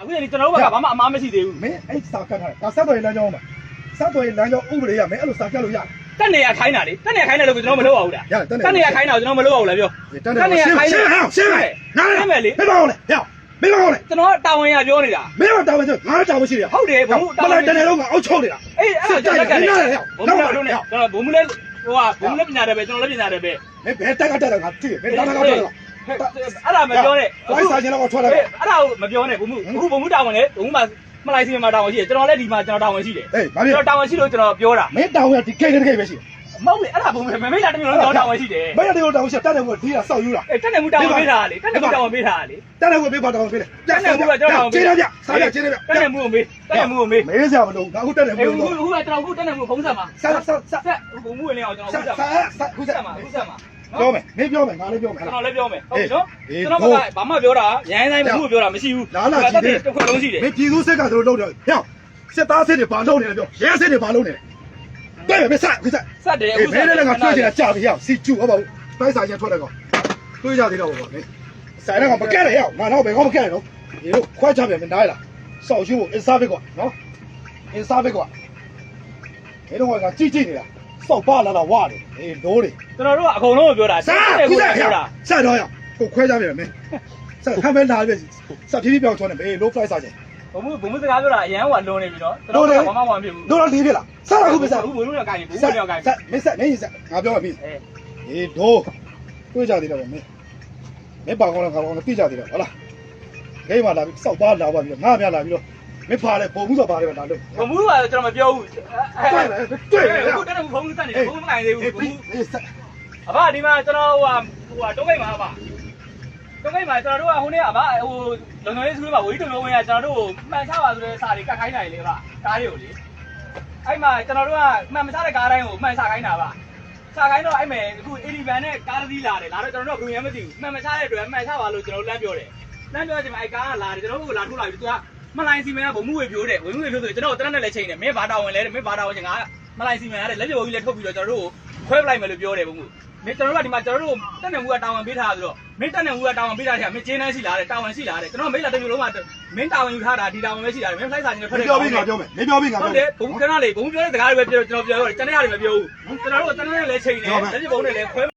အခုရင်ကျွန်တော်တို့ကဘာမှအမားမရှိသေးဘူးမင်းအဲ့စာကတ်ထားတယ်ဒါဆက်တော်ရေးလမ်းကြောင်းမှာဆက်တော်ရေးလမ်းကြောင်းဥပဒေရမင်းအဲ့လိုစာကတ်လို့ရတယ် တက်နေရခိုင်းတာလေတက်နေရခိုင်းတယ်လို့ကျွန်တော်မလုပ်ပါဘူးလားရတယ်တက်နေတက်နေရခိုင်းတာကိုကျွန်တော်မလုပ်ပါဘူးလားပြောတန်းတယ်ရှင်းရှင်းဟောရှင်းမယ်ငါရှင်းမယ်လေမင်းမအောင်လေဟဲ့မင်းမအောင်လေကျွန်တော်တာဝန်ရပြောနေတာမင်းမတောင်းမစငါတောင်းမရှိတယ်ဟုတ်တယ်ဘုံမလိုက်တန်းတယ်တော့ငါအောက်ချုပ်နေတာအေးအဲ့ဒါကျွန်တော်လက်ကလည်းဘုံလည်းတို့နဲ့ကျွန်တော်ဘုံလည်းဟိုကဘုံလည်းပညာတယ်ပဲကျွန်တော်လည်းပညာတယ်ပဲမင်းဘယ်တက်ကတက်တယ်ငါသိတယ်မင်းတောင်းတာကတော့ အဲ့ဒါမပြောနဲ့ဝိုင်းစာချင်းတော့ထွက်လာအဲ့ဒါကိုမပြောနဲ့ဘုံမှုအခုဘုံမှုတာဝန်လေဘုံမှုမှာမလိုက်စီမှာတာဝန်ရှိတယ်ကျွန်တော်လည်းဒီမှာကျွန်တော်တာဝန်ရှိတယ်ဟေးဘာကျွန်ဖြစ်တော်တာဝန်ရှိလို့ကျွန်တော်ပြောတာမင်းတောင်းရဒီကိတ်တဲ့ကိတ်ပဲရှိမဟုတ်လေအဲ့ဒါဘုံမမေးတာတမျိုးလုံးကျွန်တော်တာဝန်ရှိတယ်မင်းတို့တောင်းရှိတက်တယ်ကိုဒီကစောက်ယူတာအေးတက်နေမှုတာဝန်ပေးတာလေတက်နေမှုတာဝန်ပေးတာလေတက်တယ်ကိုပေးပါတောင်းပေးတယ်ကျေးတယ်ဗျစားရကျေးတယ်ဗျတက်နေမှုကိုမေးတက်နေမှုကိုမေးမေးစရာမလိုငါအခုတက်တယ်အေးဘူးအခုအခုကကျွန်တော်အခုတက်နေမှုဖုံးဆက်မှာဆက်ဆက်ဆက်ဆက်ဘုံမှုဝင်နေအောင်ကျွန်တော်ဆက်ဖုံးဆက်ဆက်မှာဆက်ခုဖုံးဆက်ဆက်မှာဖုံးဆက်မှာ ပြောမယ်မင်းပြောမယ်ငါလည်းပြောမယ်ကျွန်ဟာတော်လည်းပြောမယ်ဟုတ်ပြီနော်အေးကျွန်တော်ကဘာမှပြောတာရန်တိုင်းဘုံမှုပြောတာမရှိဘူးလာလာကြည့်တယ်တစ်ခွက်လုံးရှိတယ်မင်းပြည်သူစစ်ကတို့လုပ်တယ်ဟဲ့စစ်သားစစ်တွေဘာလုပ်နေလဲပြောရဲစစ်တွေဘာလုပ်နေလဲတွေ့မဆက်ခုဆက်ဆက်တယ်အေးဘယ်နဲ့လဲငါတွေ့ချင်တာကြာပြီဟဲ့စီကျူဟုတ်ပါဘူးတိုက်စာချင်းထွက်တယ်ကောတွေ့ကြသေးတော့ပေါ့မင်းဆိုင်တော့မကက်ရဟဲ့ငါတော့ဘယ်ကောမကက်ရတော့ဒီလိုခွဲချပြန်မနားလားစောက်ရှိဖို့အင်စားဘစ်ကွာနော်အင်စားဘစ်ကွာဒီတော့ကကြည့်ကြည့်နေတာ စောက်ပါလာတာဝါတယ်အေးဒိုးတွေကျွန်တော်တို့ကအကုန်လုံးကိုပြောတာစားတယ်ခုကိုဆက်ဟဲ့ပြောတာဆက်တော့ရကိုခွဲကြပြန်မင်းဆက်ခမ်းမဲလာပြီဆက်ဖြည်းဖြည်းပြောင်းချောနေဘေး low flight စားချင်းဘုံမှုဘုံမှုစကားပြောတာအရန်ဟိုကလွန်နေပြီနော်ကျွန်တော်ကဘာမှမဖြစ်ဘူးတို့တော့လေးပြလားဆက်တော့ခုပဲဆက်ဘူးဘုံမှုတော့ကိုင်းဘူးဘုံဆက်မှုတော့ကိုင်းဆက်မင်းဆက်မင်းဆက်ငါပြောမှာပြီအေးအေးဒိုးတွေ့ကြသေးတယ်ဗျမင်းမင်းပါကောင်းလားကောင်းလားသိကြသေးတယ်ဟုတ်လားဂိမ်းမှာလာပြီးစောက်ပါလာပါပြီးငါမြလာပြီးတော့ မင်းဖာလဲပုံမှုဆိုပါတယ်ဗျဒါလို့ဘုံမှုကကျွန်တော်မပြောဘူးတွေ့တယ်တွေ့တယ်အခုတက်နေဘုံမှုတက်နေဘုံမှုမကိုင်းသေးဘူးဘုံမှုအေးဆက်အဘဒီမှာကျွန်တော်ဟိုဟာဟိုဟာတုံးကိတ်မှာပါတုံးကိတ်မှာကျွန်တော်တို့ကဟိုနေ့အဘဟိုလုံလုံရေးစကူးမှာဝီတုံလုံးဝင်ကကျွန်တော်တို့ကိုမှန်ချပါဆိုတဲ့စာတွေကတ်ခိုင်းနိုင်လေဗျကားတွေကိုလေအဲ့မှာကျွန်တော်တို့ကမှန်မချတဲ့ကားတိုင်းကိုမှန်ချခိုင်းတာပါချခိုင်းတော့အဲ့မဲ့အခု11နဲ့ကားတစ်စီးလာတယ်လာတော့ကျွန်တော်တို့ကဘယ်မှမသိဘူးမှန်မချတဲ့အတွက်မှန်ချပါလို့ကျွန်တော်လမ်းပြောတယ်လမ်းပြောတဲ့အချိန်မှာအဲ့ကားကလာတယ်ကျွန်တော်တို့ကလာထိုးလာပြီသူက မလိုင်းစီမံကဘုံမှုဝေပြိုးတယ်ဝင်မှုဝေပြိုးဆိုကျွန်တော်တရက်နဲ့လည်းချိန်တယ်မင်းဘာတာဝန်လဲတဲ့မင်းဘာတာဝန်ချင်းငါမလိုင်းစီမံရတယ်လက်ပြဘုံကြီးလည်းထုတ်ပြီးတော့ကျွန်တော်တို့ကိုခွဲပလိုက်မယ်လို့ပြောတယ်ဘုံမှုမင်းကျွန်တော်တို့ကဒီမှာကျွန်တော်တို့တက်နေမှုကတာဝန်ပေးထားဆိုတော့မင်းတက်နေမှုကတာဝန်ပေးထားတယ်မင်းကျင်းနှန်းရှိလာတယ်တာဝန်ရှိလာတယ်ကျွန်တော်မိတ်လာတစ်မျိုးလုံးကမင်းတာဝန်ယူထားတာဒီတာဝန်ပဲရှိလာတယ်မင်း flight စာချင်းနဲ့မထွက်င်းတယ်ပြောပြီးငါပြောမယ်မင်းပြောပြီးငါဟုပြောတ်တယ်ဘုံကနလေးဘုံပြောတဲ့စကားတွေပဲပြောကျွန်တော်ပြောရတယ်တနေ့ရတယ်မပြောဘူးကျွန်တော်တို့ကတနေ့နဲ့လည်းချိန်တယ်လက်ပြဘုံနဲ့လည်းခွဲ